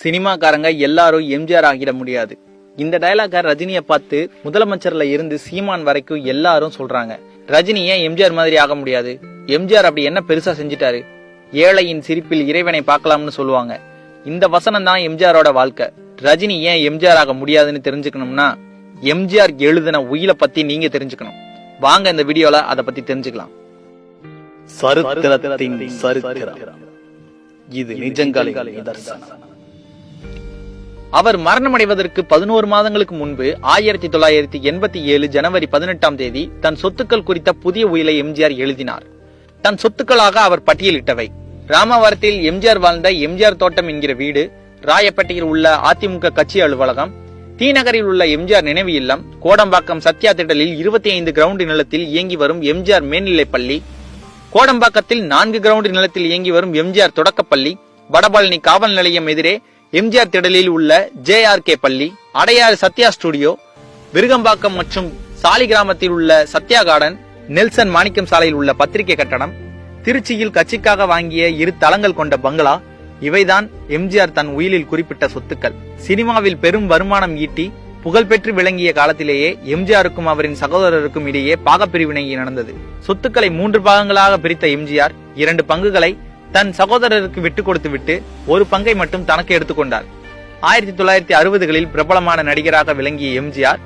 சினிமாக்காரங்க எல்லாரும் எம்ஜிஆர் ஆகிட முடியாது. இந்த டைலாக ரஜினியை பார்த்து முதலமைச்சர்ல இருந்து சீமான் வரைக்கும் எல்லாரும் சொல்றாங்க ரஜினி ஏன் எம்ஜிஆர் மாதிரி ஆக முடியாது? எம்ஜிஆர் அப்படி என்ன பெருசா செஞ்சிட்டாரு? ஏழையின் சிரிப்பில் இறைவனை பார்க்கலாம்னு சொல்லுவாங்க. இந்த வசனம் தான் எம்ஜிஆரோட வாழ்க்கை. ரஜினி ஏன் எம்ஜிஆர் ஆக முடியாதுன்னு தெரிஞ்சுக்கணும்னா எம்ஜிஆர் எழுதின உயில பத்தி நீங்க தெரிஞ்சுக்கணும். வாங்க இந்த வீடியோல அத பத்தி தெரிஞ்சுக்கலாம். சரித்திரத்தின் சரித்திரம். இது நிஜங்களின் நிதர்சனம் அவர் மரணமடைவதற்கு பதினோரு மாதங்களுக்கு முன்பு ஆயிரத்தி தொள்ளாயிரத்தி எண்பத்தி ஏழு ஜனவரி பதினெட்டாம் தேதி தன் சொத்துக்கள் குறித்த புதிய உயிலை எம்ஜிஆர் எழுதினார். தன் சொத்துக்களாக அவர் பட்டியலிட்டவை. ராமவரத்தில் எம்ஜிஆர் வாழ்ந்த எம்ஜிஆர் தோட்டம் என்கிற வீடு ராயப்பேட்டையில் உள்ள அதிமுக கட்சி அலுவலகம் தீநகரில் உள்ள எம்ஜிஆர் நினைவு இல்லம் கோடம்பாக்கம் சத்யா திடலில் இருபத்தி ஐந்து கிரவுண்ட் நிலத்தில் இயங்கி வரும் எம்ஜிஆர் மேல்நிலைப் பள்ளி கோடம்பாக்கத்தில் நான்கு கிரவுண்ட் நிலத்தில் இயங்கி வரும் எம்ஜிஆர் தொடக்கப்பள்ளி வடபழனி காவல் நிலையம் எதிரே எம்ஜிஆர் திடலில் உள்ள ஜே ஆர் கே பள்ளி அடையாறு சத்யா ஸ்டுடியோ விருகம்பாக்கம் மற்றும் சாலி கிராமத்தில் உள்ள சத்யா கார்டன் நெல்சன் மாணிக்கம் சாலையில் உள்ள பத்திரிகை கட்டடம் திருச்சியில் கட்சிக்காக வாங்கிய இரு தளங்கள் கொண்ட பங்களா இவைதான் எம்ஜிஆர் தன் உயிலில் குறிப்பிட்ட சொத்துக்கள். சினிமாவில் பெரும் வருமானம் ஈட்டி புகழ்பெற்று விளங்கிய காலத்திலேயே எம்ஜிஆருக்கும் அவரின் சகோதரருக்கும் இடையே பாகப்பிரிவினை நடந்தது. சொத்துக்களை மூன்று பாகங்களாக பிரித்த எம்ஜிஆர் இரண்டு பங்குகளை தன் சகோதரருக்கு விட்டு கொடுத்து விட்டு ஒரு பங்கை மட்டும் தனக்கு எடுத்துக்கொண்டார் ஆயிரத்தி தொள்ளாயிரத்தி அறுபதுகளில் பிரபலமான நடிகராக விளங்கிய எம்ஜிஆர்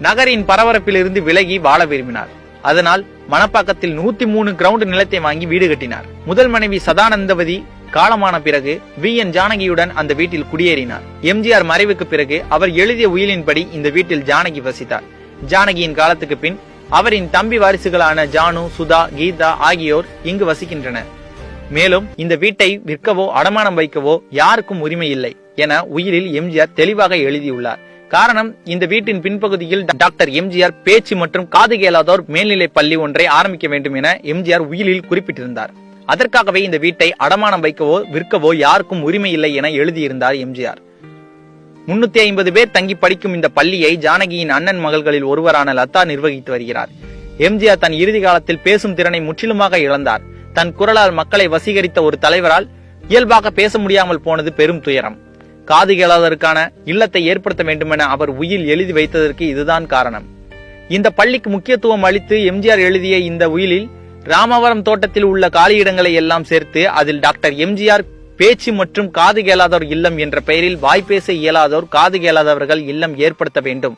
நகரின் பரபரப்பிலிருந்து விலகி வாழ விரும்பினார். அதனால் மணப்பாக்கத்தில் நூத்தி மூணு கிரவுண்ட் நிலத்தை வாங்கி வீடு கட்டினார். முதல் மனைவி சதானந்தவதி காலமான பிறகு வி. என். ஜானகியுடன் அந்த வீட்டில் குடியேறினார். எம்ஜிஆர் மறைவுக்கு பிறகு அவர் எழுதிய உயிலின்படி இந்த வீட்டில் ஜானகி வசித்தார். ஜானகியின் காலத்துக்கு பின் அவரின் தம்பி வாரிசுகளான ஜானு சுதா கீதா ஆகியோர் இங்கு வசிக்கின்றனர். மேலும் இந்த வீட்டை விற்கவோ அடமானம் வைக்கவோ யாருக்கும் உரிமை இல்லை என உயிரில் எம்ஜிஆர் தெளிவாக எழுதியுள்ளார். காரணம் இந்த வீட்டின் பின்பகுதியில் டாக்டர் எம்ஜிஆர் பேச்சு மற்றும் காது கேளாதோர் மேல்நிலை பள்ளி ஒன்றை ஆரம்பிக்க வேண்டும் என எம்ஜிஆர் உயிரில் குறிப்பிட்டிருந்தார். அதற்காகவே இந்த வீட்டை அடமானம் வைக்கவோ விற்கவோ யாருக்கும் உரிமை இல்லை என எழுதியிருந்தார் எம்ஜிஆர். முன்னூத்தி ஐம்பது பேர் தங்கி படிக்கும் இந்த பள்ளியை ஜானகியின் அண்ணன் மகள்களில் ஒருவரான லதா நிர்வகித்து வருகிறார். எம்ஜிஆர் தன் இறுதி காலத்தில் பேசும் திறனை முற்றிலுமாக இழந்தார். தன் குரலால் மக்களை வசீகரித்த ஒரு தலைவரால் இயல்பாக பேச முடியாமல் போனது பெரும் துயரம். காது கேளாததற்கான இல்லத்தை ஏற்படுத்த வேண்டுமென அவர் உயில் எழுதி வைத்ததற்கு இதுதான் காரணம். இந்த பள்ளிக்கு முக்கியத்துவம் அளித்து எம்ஜிஆர் எழுதிய இந்த உயிலில் ராமவரம் தோட்டத்தில் உள்ள காலியிடங்களை எல்லாம் சேர்த்து அதில் டாக்டர் எம்ஜிஆர் பேச்சு மற்றும் காது கேளாதோர் இல்லம் என்ற பெயரில் வாய்ப்பேச இயலாதோர் காது கேளாதவர்கள் இல்லம் ஏற்படுத்த வேண்டும்.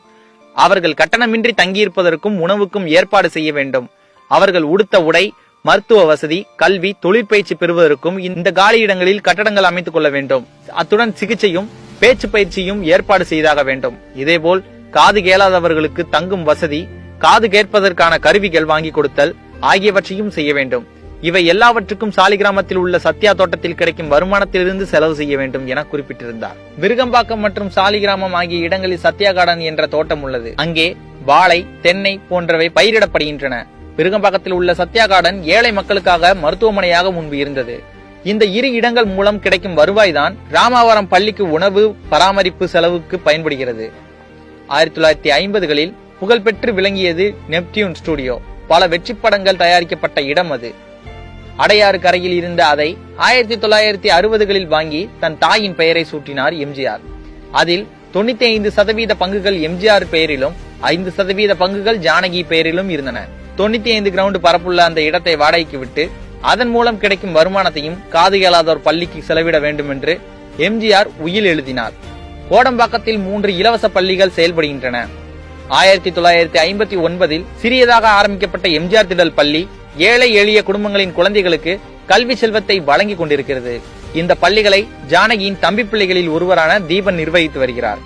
அவர்கள் கட்டணமின்றி தங்கியிருப்பதற்கும் உணவுக்கும் ஏற்பாடு செய்ய வேண்டும். அவர்கள் உடுத்த உடை மருத்துவ வசதி கல்வி தொழிற்பயிற்சி பெறுவதற்கும் இந்த காலியிடங்களில் கட்டடங்கள் அமைத்துக் கொள்ள வேண்டும். அத்துடன் சிகிச்சையும் பேச்சு பயிற்சியும் ஏற்பாடு செய்தாக வேண்டும். இதேபோல் காது கேளாதவர்களுக்கு தங்கும் வசதி காது கேட்பதற்கான கருவிகள் வாங்கி கொடுத்தல் ஆகியவற்றையும் செய்ய வேண்டும். இவை எல்லாவற்றுக்கும் சாலிகிராமத்தில் உள்ள சத்யா தோட்டத்தில் கிடைக்கும் வருமானத்திலிருந்து செலவு செய்ய வேண்டும் என குறிப்பிட்டிருந்தார். விருகம்பாக்கம் மற்றும் சாலிகிராமம் ஆகிய இடங்களில் சத்யா கார்டன் என்ற தோட்டம் உள்ளது. அங்கே வாழை தென்னை போன்றவை பயிரிடப்படுகின்றன. பிருகம்பாக்கத்தில் உள்ள சத்யா கார்டன் ஏழை மக்களுக்காக மருத்துவமனையாக முன்பு இருந்தது இந்த இரு இடங்கள் மூலம் கிடைக்கும் வருவாய்தான் ராமாவரம் பள்ளிக்கு உணவு பராமரிப்பு செலவுக்கு பயன்படுகிறது. ஆயிரத்தி தொள்ளாயிரத்தி ஐம்பதுகளில் புகழ்பெற்று விளங்கியது நெப்டியூன் ஸ்டுடியோ. பல வெற்றி படங்கள் தயாரிக்கப்பட்ட இடம் அது. அடையாறு கரையில் இருந்த அதை ஆயிரத்தி தொள்ளாயிரத்தி அறுபதுகளில் வாங்கி தன் தாயின் பெயரை சூட்டினார் எம்ஜிஆர். அதில் தொண்ணூத்தி ஐந்து சதவீத பங்குகள் எம்ஜிஆர் பெயரிலும் ஐந்து சதவீத பங்குகள் ஜானகி பெயரிலும் இருந்தன. தொண்ணூத்தி ஐந்து கிரவுண்ட் பரப்புள்ள அந்த இடத்தை வாடகைக்கு விட்டு அதன் மூலம் கிடைக்கும் வருமானத்தையும் காது இயலாதோர் பள்ளிக்கு செலவிட வேண்டும் என்று எம்ஜிஆர் உயில் எழுதினார். கோடம்பாக்கத்தில் மூன்று இலவச பள்ளிகள் செயல்படுகின்றன. ஆயிரத்தி தொள்ளாயிரத்தி ஐம்பத்தி ஒன்பதில் சிறியதாக ஆரம்பிக்கப்பட்ட எம்ஜிஆர் திடல் பள்ளி ஏழை எளிய குடும்பங்களின் குழந்தைகளுக்கு கல்வி செல்வத்தை வழங்கி கொண்டிருக்கிறது. இந்த பள்ளிகளை ஜானகியின் தம்பி பிள்ளைகளில் ஒருவரான தீபன் நிர்வகித்து வருகிறார்.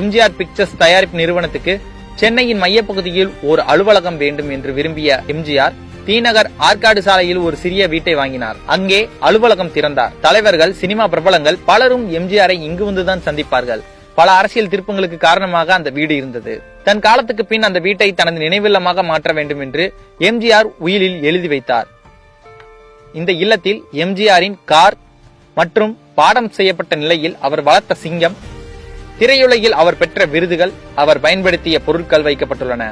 எம்ஜிஆர் பிக்சர்ஸ் தயாரிப்பு நிறுவனத்துக்கு சென்னையின் மையப்பகுதியில் ஒரு அலுவலகம் வேண்டும் என்று விரும்பிய எம்ஜிஆர் தீநகர் ஆற்காடு சாலையில் ஒரு சிறிய வீட்டை வாங்கினார். அங்கே அலுவலகம் திறந்தார். தலைவர்கள் சினிமா பிரபலங்கள் பலரும் எம்ஜிஆரை இங்கு வந்துதான் சந்திப்பார்கள். பல அரசியல் திருப்பங்களுக்கு காரணமாக அந்த வீடு இருந்தது. தன் காலத்துக்கு பின் அந்த வீட்டை தனது நினைவில்லமாக மாற்ற வேண்டும் என்று எம்ஜிஆர் உயிலில் எழுதி வைத்தார். இந்த இல்லத்தில் எம்ஜிஆரின் கார் மற்றும் பாடம் செய்யப்பட்ட நிலையில் அவர் வளர்த்த சிங்கம் திரையுலகில் அவர் பெற்ற விருதுகள் அவர் பயன்படுத்திய பொருட்கள் வைக்கப்பட்டுள்ளன.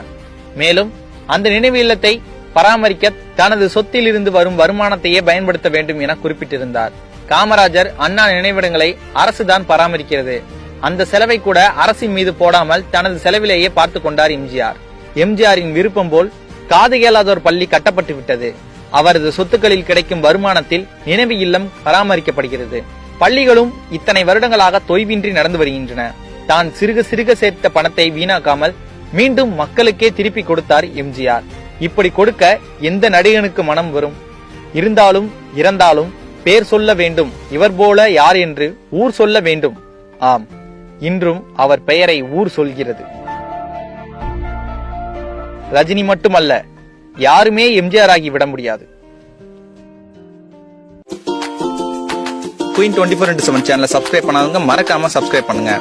மேலும் அந்த நினைவு இல்லத்தை பராமரிக்க தனது சொத்தில் இருந்து வரும் வருமானத்தையே பயன்படுத்த வேண்டும் என குறிப்பிட்டிருந்தார். காமராஜர் அண்ணா நினைவிடங்களை அரசுதான் பராமரிக்கிறது. அந்த செலவை கூட அரசின் மீது போடாமல் தனது செலவிலேயே பார்த்து கொண்டார் எம்ஜிஆர். எம்ஜிஆரின் விருப்பம் போல் காது கேளாதோர் பள்ளி கட்டப்பட்டு விட்டது அவரது சொத்துக்களில் கிடைக்கும் வருமானத்தில் நினைவு இல்லம் பராமரிக்கப்படுகிறது. பள்ளிகளும் இத்தனை வருடங்களாக தொய்வின்றி நடந்து வருகின்றன. தான் சிறுக சிறுக சேர்த்த பணத்தை வீணாக்காமல் மீண்டும் மக்களுக்கே திருப்பி கொடுத்தார் எம்ஜிஆர். இப்படி கொடுக்க எந்த நடிகனுக்கு மனம் வரும்? இருந்தாலும் இறந்தாலும் பேர் சொல்ல வேண்டும். இவர் போல யார் என்று ஊர் சொல்ல வேண்டும். ஆம் இன்றும் அவர் பெயரை ஊர் சொல்கிறது. ரஜினி மட்டுமல்ல யாருமே எம்ஜிஆர் ஆகி விட முடியாது. Queen twenty four into seven சேனலை சப்ஸ்கிரைப் பண்ணாதவங்க மறக்காம சப்ஸ்கிரைப் பண்ணுங்க.